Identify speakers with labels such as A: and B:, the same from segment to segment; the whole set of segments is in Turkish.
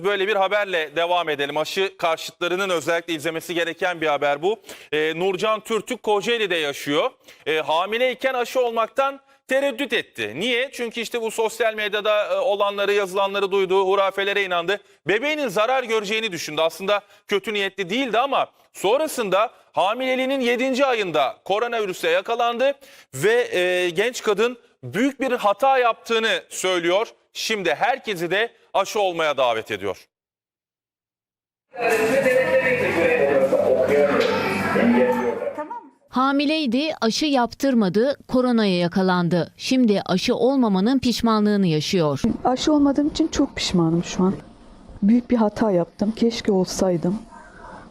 A: Böyle bir haberle devam edelim. Aşı karşıtlarının özellikle izlemesi gereken bir haber bu. Ee, Nurcan Türtük Kocaeli'de yaşıyor. Ee, hamileyken aşı olmaktan tereddüt etti. Niye? Çünkü işte bu sosyal medyada e, olanları, yazılanları duydu, hurafelere inandı. Bebeğinin zarar göreceğini düşündü. Aslında kötü niyetli değildi ama sonrasında hamileliğinin 7. ayında koronavirüse yakalandı ve e, genç kadın büyük bir hata yaptığını söylüyor. Şimdi herkesi de aşı olmaya davet ediyor.
B: Hamileydi, aşı yaptırmadı, koronaya yakalandı. Şimdi aşı olmamanın pişmanlığını yaşıyor.
C: Aşı olmadığım için çok pişmanım şu an. Büyük bir hata yaptım. Keşke olsaydım.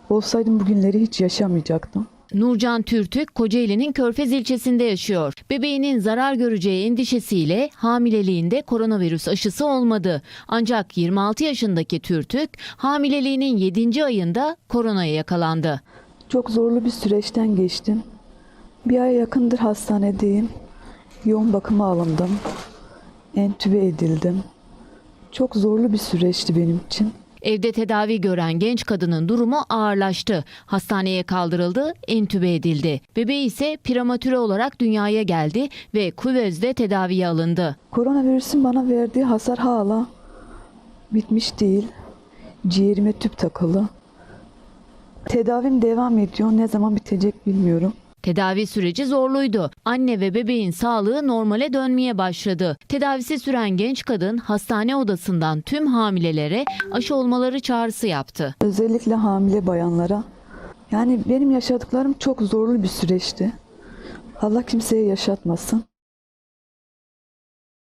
C: Olsaydım bugünleri hiç yaşamayacaktım.
B: Nurcan Türtük, Kocaeli'nin Körfez ilçesinde yaşıyor. Bebeğinin zarar göreceği endişesiyle hamileliğinde koronavirüs aşısı olmadı. Ancak 26 yaşındaki Türtük, hamileliğinin 7. ayında koronaya yakalandı.
C: Çok zorlu bir süreçten geçtim. Bir ay yakındır hastanedeyim. Yoğun bakıma alındım. Entübe edildim. Çok zorlu bir süreçti benim için.
B: Evde tedavi gören genç kadının durumu ağırlaştı. Hastaneye kaldırıldı, entübe edildi. Bebeği ise prematüre olarak dünyaya geldi ve Kuvöz'de tedaviye alındı.
C: Koronavirüsün bana verdiği hasar hala bitmiş değil. Ciğerime tüp takılı. Tedavim devam ediyor. Ne zaman bitecek bilmiyorum.
B: Tedavi süreci zorluydu. Anne ve bebeğin sağlığı normale dönmeye başladı. Tedavisi süren genç kadın hastane odasından tüm hamilelere aşı olmaları çağrısı yaptı.
C: Özellikle hamile bayanlara. Yani benim yaşadıklarım çok zorlu bir süreçti. Allah kimseye yaşatmasın.